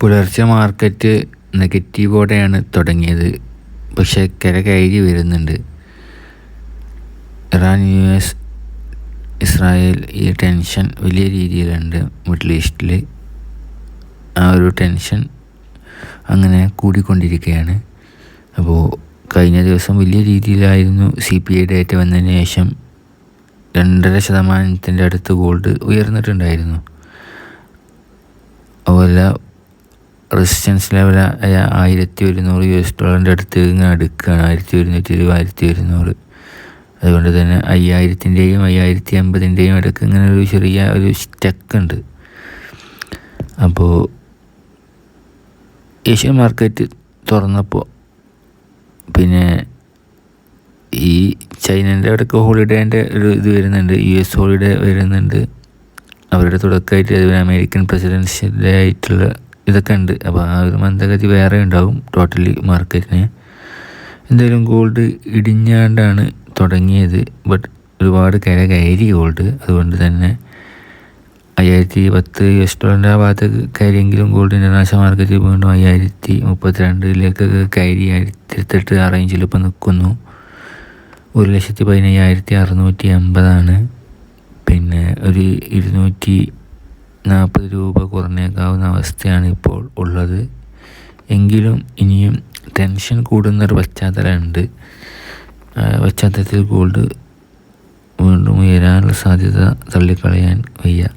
പുലർച്ചെ മാർക്കറ്റ് നെഗറ്റീവോടെയാണ് തുടങ്ങിയത്. പക്ഷേ കര കയറി വരുന്നുണ്ട്. ഇറാൻ യു എസ് ഇസ്രായേൽ ഈ ടെൻഷൻ വലിയ രീതിയിലുണ്ട്. മിഡിൽ ഈസ്റ്റിൽ ആ ഒരു ടെൻഷൻ അങ്ങനെ കൂടിക്കൊണ്ടിരിക്കുകയാണ്. അപ്പോൾ കഴിഞ്ഞ ദിവസം വലിയ രീതിയിലായിരുന്നു സി പി ഐ ഡേറ്റ വന്നതിന് ശേഷം രണ്ടര ശതമാനത്തിന്റെ അടുത്ത് ഗോൾഡ് ഉയർന്നിട്ടുണ്ടായിരുന്നു. അതുപോലെ റെസിസ്റ്റൻസ് ലെവൽ ആയിരത്തി ഒരുന്നൂറ് യു എസ് ഡോളറിന്റെ അടുത്ത് ഇങ്ങനെ അടുക്കുകയാണ്. ആയിരത്തി ഒരുന്നൂറ്റി ഇരുപത് ആയിരത്തി ഒരുന്നൂറ് അതുകൊണ്ട് തന്നെ അയ്യായിരത്തിന്റെയും അയ്യായിരത്തി അമ്പതിന്റെയും ഇടയ്ക്ക് ഇങ്ങനെ ഒരു ചെറിയ ഒരു സ്റ്റക്ക് ഉണ്ട്. അപ്പോൾ ഏഷ്യൻ മാർക്കറ്റ് തുറന്നപ്പോൾ പിന്നെ ഈ ചൈനന്റെ അവിടെയൊക്കെ ഹോളിഡേന്റെ ഒരു ഇത് വരുന്നുണ്ട് യു എസ് ഹോളിഡേ വരുന്നുണ്ട്. അവരുടെ തുടക്കമായിട്ട് അതുപോലെ അമേരിക്കൻ പ്രസിഡൻഷ്യലായിട്ടുള്ള ഇതൊക്കെ ഉണ്ട്. അപ്പോൾ ആ ഒരു മന്ദഗതി വേറെ ഉണ്ടാവും ടോട്ടലി മാർക്കറ്റിന് എന്തായാലും ഗോൾഡ് ഇടിഞ്ഞാണ്ടാണ് തുടങ്ങിയത്. ബട്ട് ഒരുപാട് കര കയറി ഗോൾഡ് അതുകൊണ്ട് തന്നെ അയ്യായിരത്തി പത്ത് യു എസ് ഡോളറിന്റെ ആ ഭാഗത്ത് കയറിയെങ്കിലും ഗോൾഡ് ഇന്റർനാഷണൽ മാർക്കറ്റിൽ വീണ്ടും അയ്യായിരത്തി മുപ്പത്തിരണ്ടിലേക്കൊക്കെ കയറി ആയിരത്തിരുത്തെട്ട് ആ റേഞ്ചിൽ ഇപ്പോൾ നിൽക്കുന്നു ഒരു ലക്ഷത്തി പതിനയ്യായിരത്തി അറുന്നൂറ്റി അമ്പതാണ്. പിന്നെ ഒരു ഇരുന്നൂറ്റി നാൽപ്പത് രൂപ കുറഞ്ഞേക്കാവുന്ന അവസ്ഥയാണ് ഇപ്പോൾ ഉള്ളത്. എങ്കിലും ഇനിയും ടെൻഷൻ കൂടുന്നൊരു പശ്ചാത്തലമുണ്ട്. പശ്ചാത്തലത്തിൽ ഗോൾഡ് വീണ്ടും ഉയരാനുള്ള സാധ്യത തള്ളിക്കളയാൻ വയ്യ.